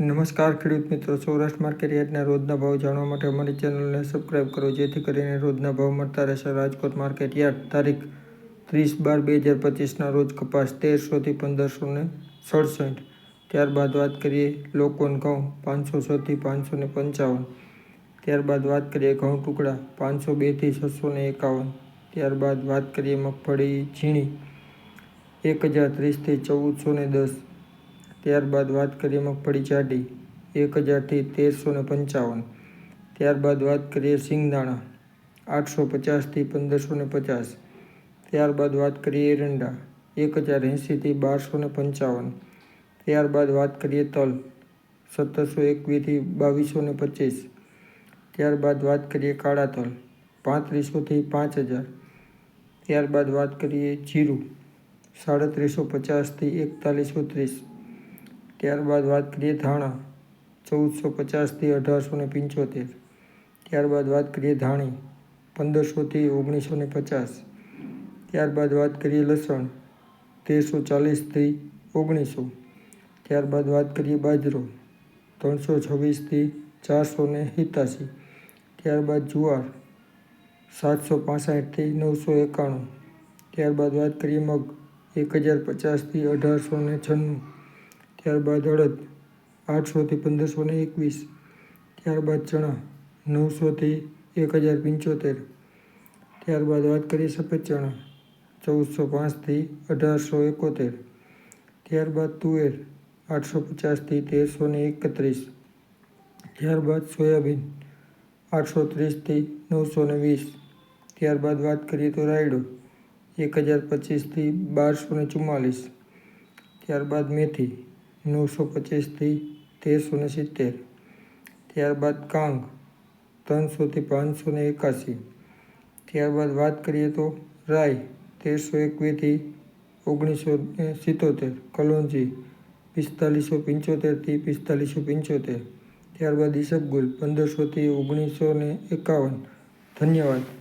નમસ્કાર, ખેડૂત મિત્રો. સૌરાષ્ટ્ર માર્કેટ યાર્ડના રોજના ભાવ જાણવા માટે અમારી ચેનલને સબસ્ક્રાઇબ કરો, જેથી કરીને રોજના ભાવ મળતા રહેશે. રાજકોટ માર્કેટ યાર્ડ, તારીખ ત્રીસ બાર બે હજાર પચીસના રોજ કપાસ તેરસોથી પંદરસો ને સડસઠ. ત્યારબાદ વાત કરીએ લોકોન ઘઉં, પાંચસો છથી પાંચસો ને પંચાવન. ત્યારબાદ વાત કરીએ ઘઉં ટુકડા, પાંચસો બેથી છસો ને એકાવન. ત્યારબાદ વાત કરીએ મગફળી, ઝીણી, એક હજાર ત્રીસથી ચૌદસો ને દસ. ત્યારબાદ વાત કરીએ મગફળી જાડી, એક હજારથી તેરસો ને પંચાવન. ત્યારબાદ વાત કરીએ સિંગદાણા, આઠસો પચાસથી પંદરસો ને પચાસ. ત્યારબાદ વાત કરીએ એરંડા, એક હજાર એંશીથી બારસો ને પંચાવન. ત્યારબાદ વાત કરીએ તલ, સત્તરસો એકવીસથી બાવીસો ને પચીસ. ત્યારબાદ વાત કરીએ કાળા તલ, પાંત્રીસોથી પાંચ હજાર. ત્યારબાદ વાત કરીએ જીરું, સાડત્રીસો પચાસથી એકતાલીસો ત્રીસ. ત્યારબાદ વાત કરીએ ધાણા, ચૌદસો પચાસથી અઢારસો ને પંચોતેર. ત્યારબાદ વાત કરીએ ધાણી પંદરસોથી ઓગણીસો ને પચાસ. ત્યારબાદ વાત કરીએ લસણ, તેરસો ચાલીસથી ઓગણીસો. ત્યારબાદ વાત કરીએ બાજરો, ત્રણસો છવ્વીસથી ચારસો ને સિત્યાસી ત્યારબાદ જુવાર, સાતસો પાસઠથી નવસો એકાણું. ત્યારબાદ વાત કરીએ મગ, એક હજાર પચાસથી અઢારસો ને છન્નું. ત્યારબાદ અડદ આઠસોથી પંદરસો ને એકવીસ. ત્યારબાદ ચણા નવસોથી એક હજાર પંચોતેર. ત્યારબાદ વાત કરીએ સફેદ ચણા ચૌદસો પાંચથી અઢારસો એકોતેર. ત્યારબાદ તુવેર આઠસો પચાસથી તેરસો ને એકત્રીસ. ત્યારબાદ સોયાબીન આઠસો ત્રીસથી નવસો ને વીસ. ત્યારબાદ વાત કરીએ તો રાયડો એક હજાર પચીસથી બારસો ને ચુમ્માલીસ. ત્યારબાદ મેથી નવસો પચીસથી તેરસો ને સિત્તેર. ત્યારબાદ કાંગ, ત્રણસોથી પાંચસો ને એકાસી ત્યારબાદ વાત કરીએ તો રાય, તેરસો એકવીસથી ઓગણીસો સિત્તોતેર. કલોંજી, પિસ્તાલીસો પંચોતેરથી પિસ્તાલીસો પંચોતેર. ત્યારબાદ ઈસબગુલ, પંદરસોથી ઓગણીસો ને એકાવન. ધન્યવાદ.